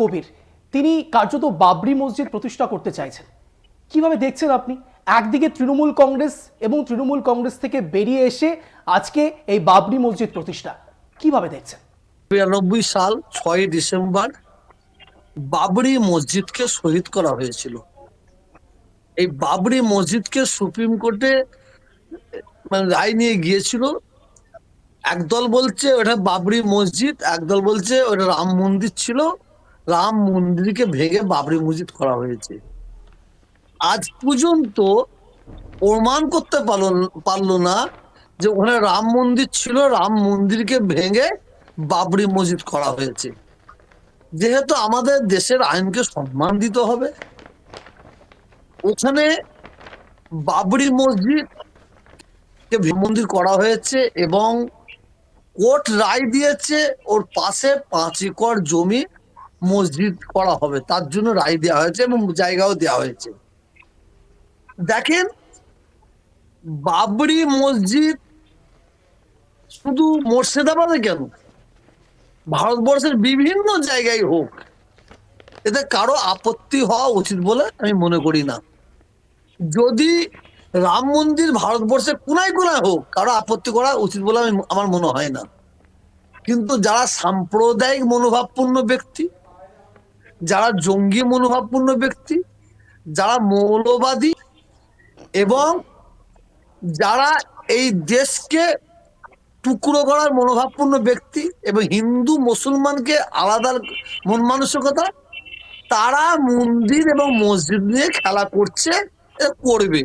কবির তিনি কার্যত বাবরি মসজিদ প্রতিষ্ঠা করতে চাইছেন। কীভাবে দেখছেন আপনি? একদিকে তৃণমূল কংগ্রেস এবং তৃণমূল কংগ্রেস থেকে বেরিয়ে এসে আজকে এই বাবরি মসজিদ প্রতিষ্ঠা। কীভাবে দেখছেন? বিরানব্বই সাল ছয় ডিসেম্বর বাবরি মসজিদকে শহীদ করা হয়েছিল। এই বাবরি মসজিদকে সুপ্রিম কোর্টে মানে রায় নিয়ে গিয়েছিল। একদল বলছে ওটা বাবরি মসজিদ, একদল বলছে ওটা রাম মন্দির ছিল। রাম মন্দিরকে ভেঙে বাবরি মসজিদ করা হয়েছে। আজ পর্যন্ত প্রমাণ করতে পারল পারল না যে ওখানে রাম মন্দির ছিল, রাম মন্দিরকে ভেঙে বাবরি মসজিদ করা হয়েছে। যেহেতু আমাদের দেশের আইনকে সম্মান দিতে হবে, ওখানে বাবরি মসজিদ কে মন্দির করা হয়েছে এবং কোর্ট রায় দিয়েছে, ওর পাশে পাঁচ একর জমি মসজিদ করা হবে। তার জন্য রায় দেওয়া হয়েছে এবং জায়গাও দেওয়া হয়েছে। দেখেন, বাবরি মসজিদ শুধু মুর্শিদাবাদে কেন? ভারতবর্ষের বিভিন্ন জায়গায় হোক, এতে কারও আপত্তি হওয়া উচিত বলে আমি মনে করি না। যদি রাম মন্দির ভারতবর্ষের কোনায় কোনায় হোক, কারও আপত্তি করা উচিত বলে আমি, আমার মনে হয় না। কিন্তু যারা সাম্প্রদায়িক মনোভাবপূর্ণ ব্যক্তি যারা জঙ্গি মনোভাবপূর্ণ ব্যক্তি, যারা মৌলবাদী এবং যারা এই দেশকে টুকরো করার মনোভাবপূর্ণ ব্যক্তি এবং হিন্দু মুসলমানকে আলাদা মন মানসিকতা, তারা মন্দির এবং মসজিদ নিয়ে খেলা করছে করবে।